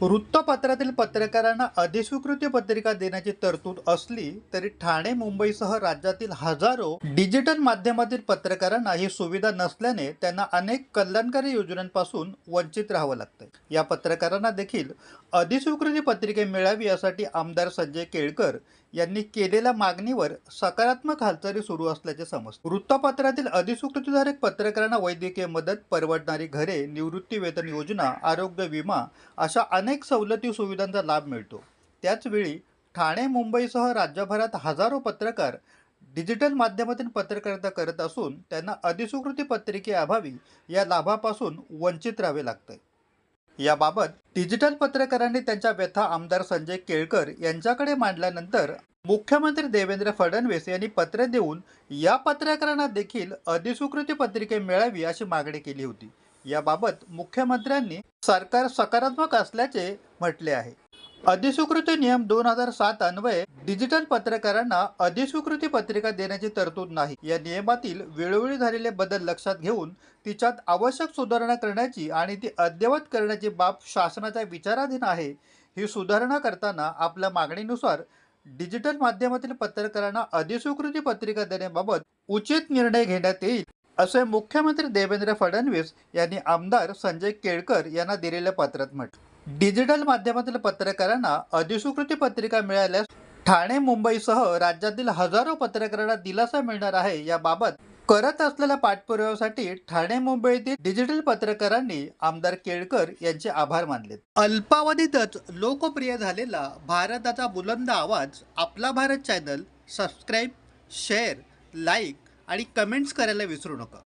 वृत्तपत्रातील पत्रकारांना अधिस्वीकृती पत्रिका देण्याची तरतूद असली तरी ठाणे मुंबईसह राज्यातील हजारो डिजिटल माध्यमातील पत्रकारांना ही सुविधा नसल्याने त्यांना अनेक कल्याणकारी योजनांपासून वंचित राहावं लागतं या पत्रकारांना देखील अधिस्वीकृती पत्रिके मिळावी यासाठी आमदार संजय केळकर यांनी केलेल्या मागणीवर सकारात्मक हालचाली सुरू असल्याचे समजते. वृत्तपत्रातील अधिस्वीकृतीधारक पत्रकारांना वैद्यकीय मदत परवडणारी घरे निवृत्ती वेतन योजना आरोग्य विमा अशा अनेक सवलती सुविधांचा लाभ मिळतो. त्याचवेळी ठाणे मुंबईसह राज्यभरात हजारो पत्रकार डिजिटल माध्यमातून पत्रकारिता करत असून त्यांना अधिस्वीकृती पत्रिकेअभावी या लाभापासून वंचित राहावे लागते. याबाबत डिजिटल पत्रकारांनी त्यांच्या व्यथा आमदार संजय केळकर यांच्याकडे मांडल्यानंतर मुख्यमंत्री देवेंद्र फडणवीस यांनी पत्र देऊन या पत्रकारांना देखील अधिस्वीकृती पत्रिके मिळावी अशी मागणी केली होती. याबाबत मुख्यमंत्र्यांनी सरकार सकारात्मक असल्याचे म्हटले आहे. अधिस्वीकृती नियम दोन हजार सात अन्वये डिजिटल पत्रकारांना अधिस्वीकृती पत्रिका देण्याची तरतूद नाही. या नियमातील वेळोवेळी झालेले बदल लक्षात घेऊन तिच्यात आवश्यक सुधारणा करण्याची आणि ती अद्ययावत करण्याची बाब शासनाच्या विचाराधीन आहे. ही सुधारणा करताना आपल्या मागणीनुसार डिजिटल माध्यमातील पत्रकारांना अधिस्वीकृती पत्रिका देण्याबाबत उचित निर्णय घेण्यात येईल असे मुख्यमंत्री देवेंद्र फडणवीस यांनी आमदार संजय केळकर यांना दिलेल्या पत्रात म्हटले. डिजिटल माध्यमातील पत्रकारांना अधिस्वीकृती पत्रिका मिळाल्यास ठाणे मुंबईसह राज्यातील हजारो पत्रकारांना दिलासा मिळणार आहे. याबाबत करत असलेल्या पाठपुराव्यासाठी ठाणे मुंबईतील डिजिटल पत्रकारांनी आमदार केळकर यांचे आभार मानले. अल्पावधीतच लोकप्रिय झालेला भारताचा बुलंद आवाज आपला Bharat channel. Subscribe share like आणि कमेंट्स करायला विसरू नका.